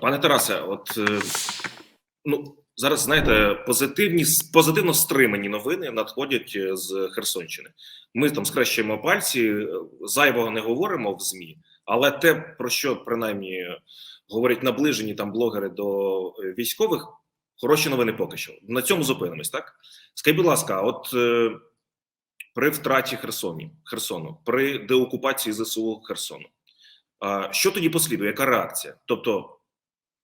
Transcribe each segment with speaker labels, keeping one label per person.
Speaker 1: Пане Тарасе, от е, ну зараз знаєте, позитивні позитивно стримані новини надходять е, з Херсонщини. Ми там скрещуємо пальці, е, зайвого не говоримо в змі, але те, про що принаймні говорять наближені там блогери до військових, хороші новини поки що. На цьому зупинимось, так? Скажіть, будь ласка, от при втраті Херсоні, Херсону, при деокупації ЗСУ Херсону, а, що тоді послідує? Яка реакція? Тобто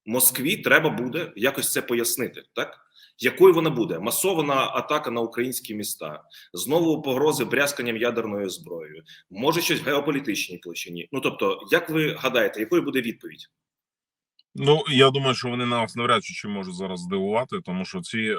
Speaker 1: Москві треба буде якось це пояснити, так? Якою вона буде? Масована атака на українські міста, знову погрози брязканням ядерною зброєю, може щось в геополітичній площині. Ну тобто, як ви гадаєте, якою буде відповідь?
Speaker 2: Ну я думаю, що вони нас навряд чи можуть зараз здивувати, тому що ці е,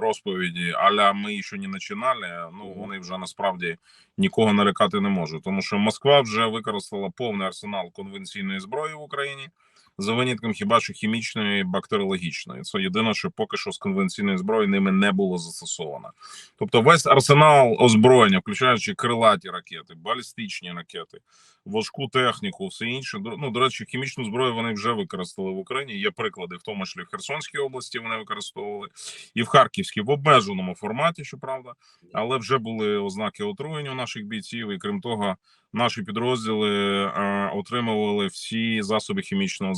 Speaker 2: розповіді аля ми ще не починали. Ну вони вже насправді нікого нарекати не можуть, тому що Москва вже використала повний арсенал конвенційної зброї в Україні. За винятком хіба що хімічної бактеріологічної, це єдине, що поки що з конвенційної зброї ними не було застосовано. Тобто, весь арсенал озброєння, включаючи крилаті ракети, балістичні ракети, важку техніку, все інше. Ну до речі, хімічну зброю вони вже використали в Україні. Є приклади, в тому числі в Херсонській області вони використовували і в Харківській в обмеженому форматі, щоправда, але вже були ознаки отруєння у наших бійців, і крім того, наші підрозділи е, отримували всі засоби хімічного.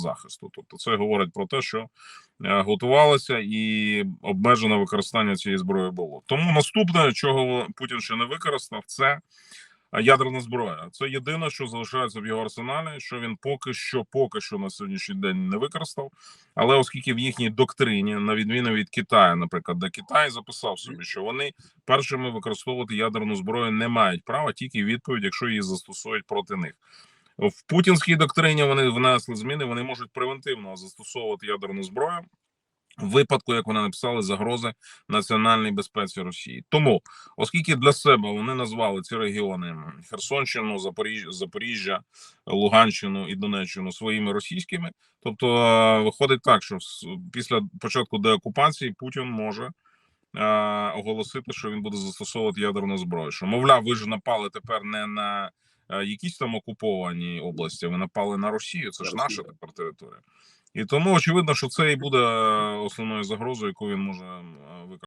Speaker 2: Тобто, це говорить про те, що е, готувалося і обмежене використання цієї зброї було. Тому наступне, чого Путін ще не використав, це ядерна зброя. Це єдине, що залишається в його арсеналі, що він поки що, поки що на сьогоднішній день не використав. Але оскільки в їхній доктрині, на відміну від Китаю, наприклад, де Китай записав собі, що вони першими використовувати ядерну зброю не мають права, тільки відповідь, якщо її застосують проти них. В путінській доктрині вони внесли зміни. Вони можуть превентивно застосовувати ядерну зброю в випадку, як вони написали, загрози національній безпеці Росії. Тому, оскільки для себе вони назвали ці регіони Херсонщину, Запоріжжя, Запоріжжя, Луганщину і Донеччину своїми російськими, тобто виходить так, що після початку деокупації Путін може. Оголосити, що він буде застосовувати ядерну зброю. Що мовляв, ви ж напали тепер не на якісь там окуповані області, ви напали на Росію. Це ж наша тепер територія. І тому очевидно, що це і буде основною загрозою, яку він може виконати.